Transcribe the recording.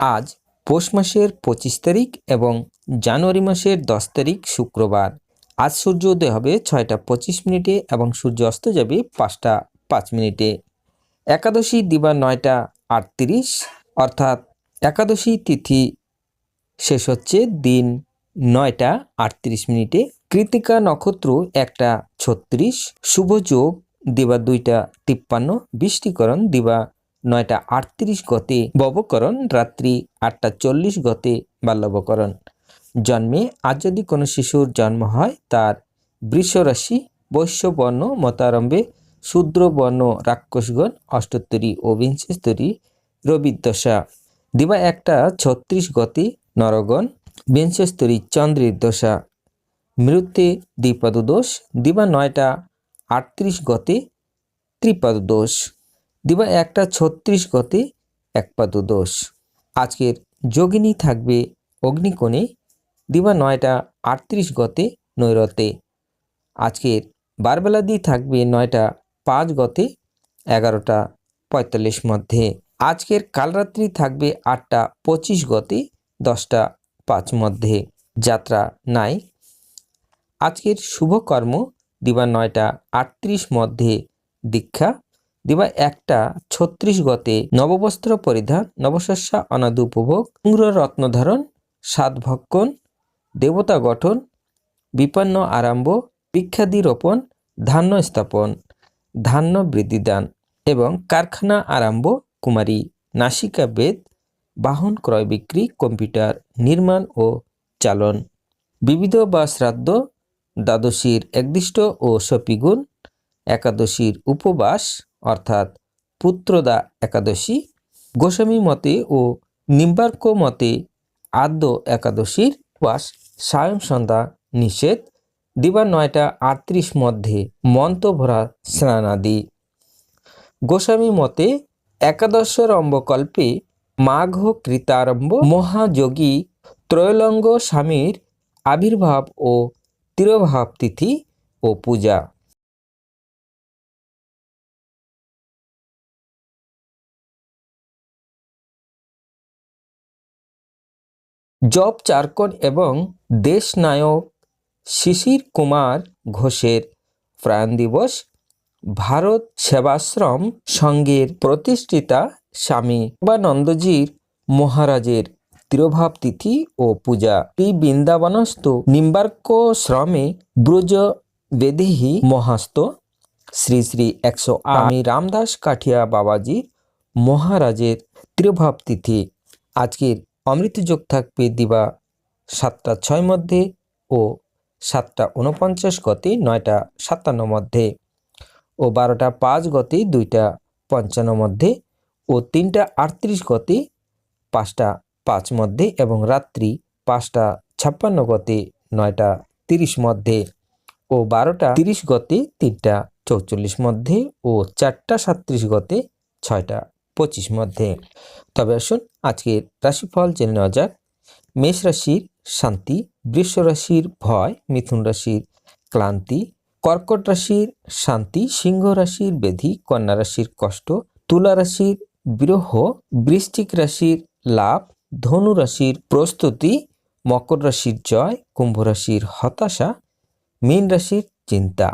আজ পৌষ মাসের পঁচিশ তারিখ এবং জানুয়ারি মাসের দশ তারিখ শুক্রবার। আজ সূর্য উদয় হবে ছয়টা পঁচিশ মিনিটে এবং সূর্য অস্ত যাবে পাঁচটা পাঁচ মিনিটে। একাদশী দিবা নয়টা আটত্রিশ, অর্থাৎ একাদশী তিথি শেষ হচ্ছে দিন নয়টা আটত্রিশ মিনিটে। কৃতিকা নক্ষত্র একটা ছত্রিশ, শুভ যোগ দিবা দুইটা তিপ্পান্ন, বৃষ্টিকরণ দিবা নয়টা আটত্রিশ গতে ববকরণ, রাত্রি আটটা চল্লিশ গতে বাল্যবকরণ। জন্মে আজ যদি কোনো শিশুর জন্ম হয়, তার বৃষরাশি, বৈশ্যবর্ণ মতারম্ভে শূদ্রবর্ণ রাক্ষসগণ, অষ্টোত্তরী ও বিংশস্তরী রবিদশা দিবা একটা ছত্রিশ গতে নরগণ, বিংশস্তরী চন্দ্রের দশা। মৃত্যে দ্বিপাদ দোষ দিবা নয়টা আটত্রিশ গতে ত্রিপাদ দোষ দিবা একটা ছত্রিশ গতে একপাদ দোষ। আজকের যোগিনী থাকবে অগ্নিকোণে, দিবা নয়টা আটত্রিশ গতে নৈরতে আজকের বারবেলা দিয়ে থাকবে নয়টা পাঁচ গতে, এগারোটা পঁয়তাল্লিশ মধ্যে। আজকের কালরাত্রি থাকবে আটটা পঁচিশ গতে, দশটা পাঁচ মধ্যে। যাত্রা নাই। আজকের শুভকর্ম দিবা নয়টা আটত্রিশ মধ্যে। দীক্ষা দিবা একটা ছত্রিশ গতে নববস্ত্র পরিধান, নবশস্যা, অনাদু উপভোগ, উগ্র রত্নধারণ সাতভক্ষণ দেবতা গঠন, বিপন্ন আরম্ভ, ভিক্ষাদি রোপণ, ধান্য স্থাপন, ধান্য বৃদ্ধিদান এবং কারখানা আরম্ভ, কুমারী, নাসিকা বেদ, বাহন ক্রয় বিক্রি, কম্পিউটার নির্মাণ ও চালন। বিবিধ বা শ্রাদ্ধ, দ্বাদশীর একদিষ্ট ও সপিগুণ, একাদশীর উপবাস অর্থাৎ পুত্রদা একাদশী, গোস্বামী মতে ও নিম্বার্ক মতে আদ্য একাদশীর উপবাস, সায়ং সন্ধ্যা নিষেধ দিবা নয়টা আটত্রিশ মধ্যে মন্ত্রভরা স্নানাদি। গোস্বামী মতে একাদশরম্বকল্পে মাঘ কৃতারম্ভ, মহাযোগী ত্রৈলঙ্গ স্বামীর আবির্ভাব ও তিরোভাব তিথি ও পূজা। জব চারকন এবং দেশনায়ক শিশির কুমার ঘোষের প্রাণ দিবস, ভারত সেবাশ্রম সংঘের প্রতিষ্ঠিতা স্বামী বানন্দজির মহারাজের তিরোভাব তিথি ও পূজা। এই বৃন্দাবনস্থ নিম্বার্ক শ্রমে ব্রজ বেদেহি মহাস্ত শ্রী শ্রী একশো আমি রামদাস কাঠিয়া বাবাজির মহারাজের তিরোভাব তিথি। আজকের অমৃতযোগ থাকবে দিবা সাতটা ছয় মধ্যে ও সাতটা উনপঞ্চাশ গতে নয়টা সাতান্ন মধ্যে ও বারোটা পাঁচ গতে দুইটা পঞ্চান্ন মধ্যে ও তিনটা আটত্রিশ গতে পাঁচটা পাঁচ মধ্যে এবং রাত্রি পাঁচটা ছাপ্পান্ন গতে নয়টা তিরিশ মধ্যে ও বারোটা তিরিশ গতে তিনটা চৌচল্লিশ মধ্যে ও চারটা সাতত্রিশ গতে ছয়টা পঁচিশ মধ্যে। তবে আসুন আজকের রাশিফল জেনে নেওয়া যাক। মেষ রাশির শান্তি, বৃষ রাশির ভয়, মিথুন রাশির ক্লান্তি, কর্কট রাশির শান্তি, সিংহ রাশির বেধি, কন্যা রাশির কষ্ট, তুলা রাশির বিরহ, বৃশ্চিক রাশির লাভ, ধনু রাশির প্রস্তুতি, মকর রাশির জয়, কুম্ভ রাশির হতাশা, মীন রাশির চিন্তা।